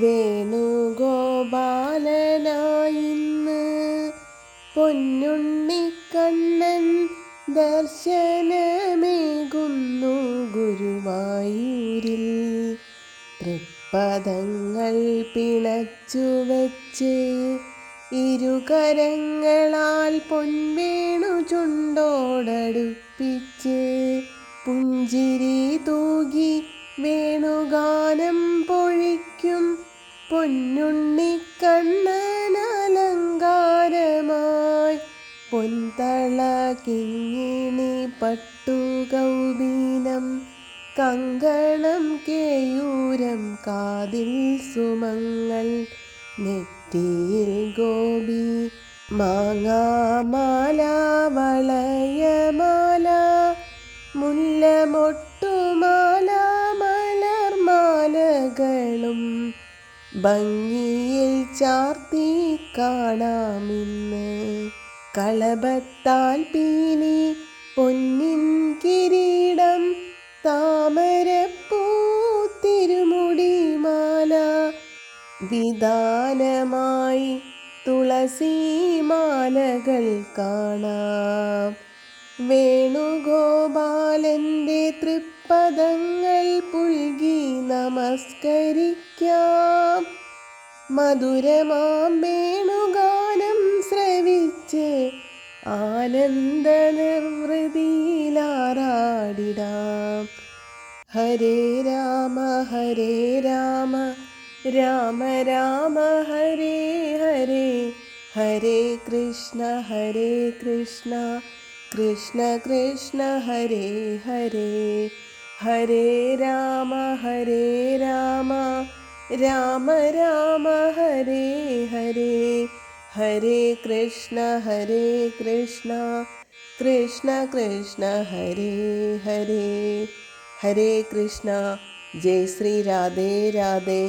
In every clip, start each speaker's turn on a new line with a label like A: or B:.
A: വേണുഗോപാലനായിന്ന് പൊന്നുണ്ണിക്കണ്ണൻ ദർശനമേകുന്നു ഗുരുവായൂരിൽ. തൃപ്പദങ്ങൾ പിണച്ചു വെച്ച് ഇരുകരങ്ങളാൽ പൊൻവേണു ചുണ്ടോടടുപ്പിച്ച് പുഞ്ചിരി തൂകി വേണുഗാനം പൊന്നുണ്ണിക്കണ്ണനലങ്കാരമായി പൊൻതള കിങ്ങിണി പട്ടുകൗബീനം കങ്കണം കേയൂരം കാതിൽ സുമങ്ങൾ നെറ്റിയിൽ ഗോപി മാങ്ങാമാല വളയമാല ഭംഗിയിൽ ചാർത്തി കാണാമിന്ന്. കളഭത്താൽ പീലി പൊന്നിൻ കിരീടം താമരപ്പൂ തിരുമുടിമാല വിധാനമായി തുളസിമാലകൾ കാണാം. വേണുഗോപാലന്റെ തൃപ്പദങ്ങൾ പുൽകി നമസ്കരിക്കാം. മധുരമാം വേണുഗാനം ശ്രവിച്ച് ആനന്ദ നിർവൃതിയിലാറാടിടാം ഹരേ രാമ ഹരേ രാമ രാമ രാമ ഹരേ ഹരേ ഹരേ കൃഷ്ണ ഹരേ കൃഷ്ണ കൃഷ്ണ കൃഷ്ണ ഹരേ ഹരേ ഹരേ രാമ ഹരേ രാമ. രാമ രാമ ഹരേ ഹരേ ഹരേ കൃഷ്ണ ഹരേ കൃഷ്ണ കൃഷ്ണ കൃഷ്ണ ഹരേ ഹരേ ഹരേ കൃഷ്ണ ജയ് ശ്രീ രാധേ രാധേ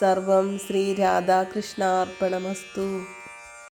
A: സർവം ശ്രീ രാധാകൃഷ്ണാർപ്പണമസ്തു